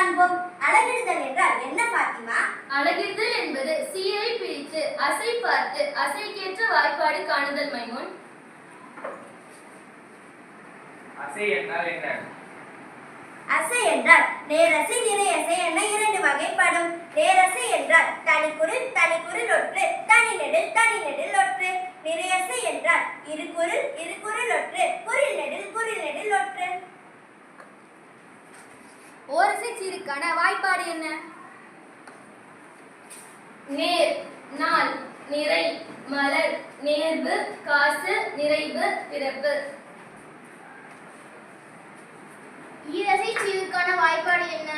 அழகிடுதல் என்றால் என்ன பாத்திமா அழகிடுதல் என்பது சீரை பிரித்து அசை பார்த்து அசைக்கேற்ற வாய்ப்பாடு காணுதல் மைமுன். அசை என்றால் என்ன? அசை என்றால் நேரசை நிறையசை என இரண்டு வகைப்படும். நேரசை என்றால் தனிக்குறில் தனிக்குறில் ஒற்று தனி நெடில் தனி நெடில் ஒற்று நிறையசை என்றால் இரு குரில் இரு குரில் ஒற்று குரில் நெடில் குரில் நெடில் ஒற்று ஓரசை சீருக்கான வாய்ப்பாடு என்ன? நேர் நாள் நிறை மலர் நேர்வு காசு நிறைவு பிறப்பு. ஈரசை சீருக்கான வாய்ப்பாடு என்ன?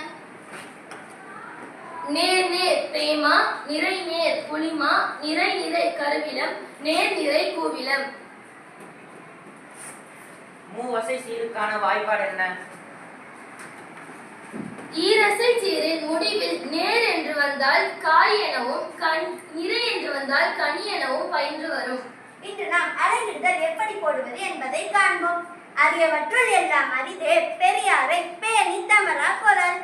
நேர் நேர் பிரேமா நிறை நேர் புலிமா நிறை நிறை கருவிலம் நேர் நிறை கூவிலம். மூவசை சீருக்கான வாய்ப்பாடு என்ன? ஈரசை சீரில் முடிவில் நேர் என்று வந்தால் காய் எனவும் கண் நிறை என்று வந்தால் கனி எனவும் பயின்று வரும். இன்று நாம் அழகிடுதல் எப்படி போடுவது என்பதை காண்போம். அரியவற்றுள் எல்லாம் அரிதே பெரியாரை பேணி தமரா குரல்.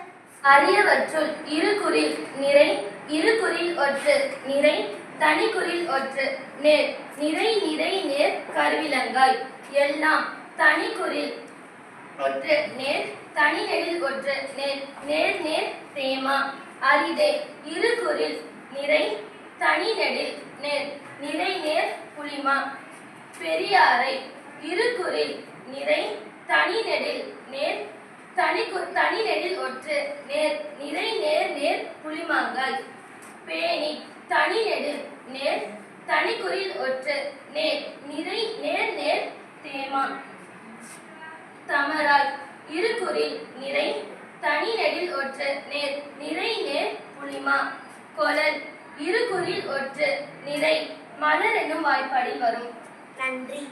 அரியவற்றுள் இருகுறில் நிறை இருகுறில் ஒற்று நிறை தனிக்குறில் ஒற்று நேர் நிறை நிறை நேர் கருவிலங்காய். எல்லாம் தனிக்குறில் ஒற்று நேர் தனி எழில் ஒற்று நேர் நேர் நேர் தேமா அரிதே இருகுறில் நிறை தனி நெடில் நேர் நிறை நேர் புலிமா பெரியாரை இரு குரில் நிறை தனி நெடில் நேர் தனி தனி நெடில் ஒற்று நேர் நிறை நேர் நேர் புலிமாங்காய் பேணி தனி நெடில் நேர் தனிக்குறில் ஒற்று நேர் நிறை நேர் நேர் தேமா தமராய். இருகுறில் நிறை தனி நெடில் ஒற்று நேர் நிறை நேர் புலிமா. கொலல் இருகுறில் ஒற்று நிறை மலர் என்னும் வாய்ப்பாடில் வரும். நன்றி.